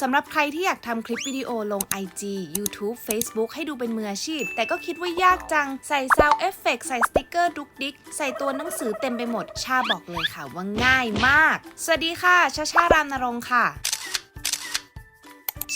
สำหรับใครที่อยากทำคลิปวิดีโอลง IG YouTube Facebook ให้ดูเป็นมืออาชีพ แต่ก็คิดว่ายากจัง ใส่ซาวเอฟเฟกใส่สติกเกอร์ดุกดิก ใส่ตัวหนังสือเต็มไปหมด ชาบอกเลยค่ะว่าง่ายมาก สวัสดีค่ะ ชาชารามนรงค์ค่ะ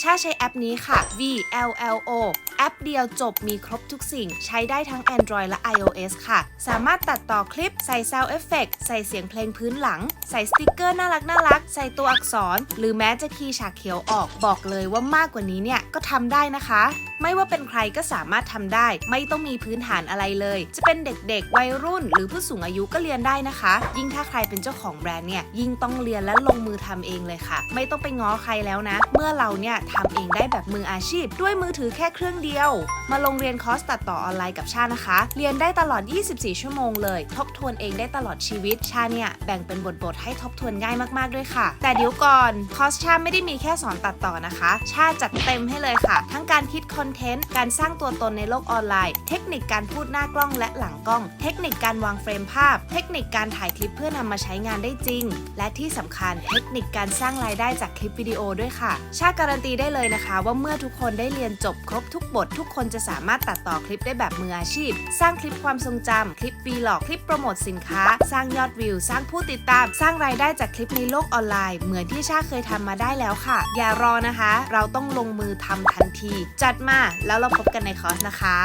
ชาใช้แอปนี้ค่ะ VLLO แอปเดียวจบมีครบทุกสิ่ง ใช้ได้ทั้ง Android และ iOS ค่ะ สามารถตัดต่อคลิปใส่ Sound Effect ใส่เสียงเพลงพื้นหลัง ใส่สติกเกอร์น่ารักน่ารัก ใส่ตัวอักษร หรือแม้จะคีย์ฉากเขียวออกบอกเลยว่ามากกว่านี้เนี่ยก็ทำได้นะคะ ไม่ว่าเป็นใครก็สามารถทำได้ ไม่ต้องมีพื้นฐานอะไรเลย จะเป็นเด็กๆ วัยรุ่น หรือผู้สูงอายุก็เรียนได้นะคะ ยิ่งถ้าใครเป็นเจ้าของแบรนด์เนี่ยยิ่งต้องเรียนและลงมือทำเองเลยค่ะ ไม่ต้องไปง้อใครแล้วนะ เมื่อเราเนี่ยทำเองได้แบบมืออาชีพ ด้วยมือถือแค่เครื่องเดียว มาลงเรียนคอร์สตัดต่อออนไลน์กับชานะคะ เรียนได้ตลอด 24 ชั่วโมงเลย ทบทวนเองได้ตลอดชีวิต ชาเนี่ยแบ่งเป็นบทๆให้ทบทวนง่ายมากๆด้วยค่ะ แต่เดี๋ยวก่อนคอร์สชาไม่ได้มีแค่สอนตัดต่อนะคะ ชาจัดเต็มให้เลยค่ะ ทั้งการคิดคอนเทนต์ การสร้างตัวตนในโลกออนไลน์ เทคนิคการพูดหน้ากล้องและหลังกล้อง เทคนิคการวางเฟรมภาพ เทคนิคการถ่ายคลิปเพื่อนำมาใช้งานได้จริง และที่สำคัญเทคนิคการสร้างรายได้จากคลิปวิดีโอด้วยค่ะ ชาการันตีได้เลยนะคะ ว่าเมื่อทุกคนได้เรียนจบครบทุกบท ทุกคนจะสามารถตัดต่อคลิปได้แบบมืออาชีพ สร้างคลิปความทรงจำคลิปวีล็อกคลิปโปรโมทสินค้า สร้างยอดวิว สร้างผู้ติดตาม สร้างรายได้จากคลิปในโลกออนไลน์ เหมือนที่ชาเคยทำมาได้แล้วค่ะ อย่ารอนะคะ เราต้องลงมือทำทันที จัดมาแล้วเราพบกันในคอร์สนะคะ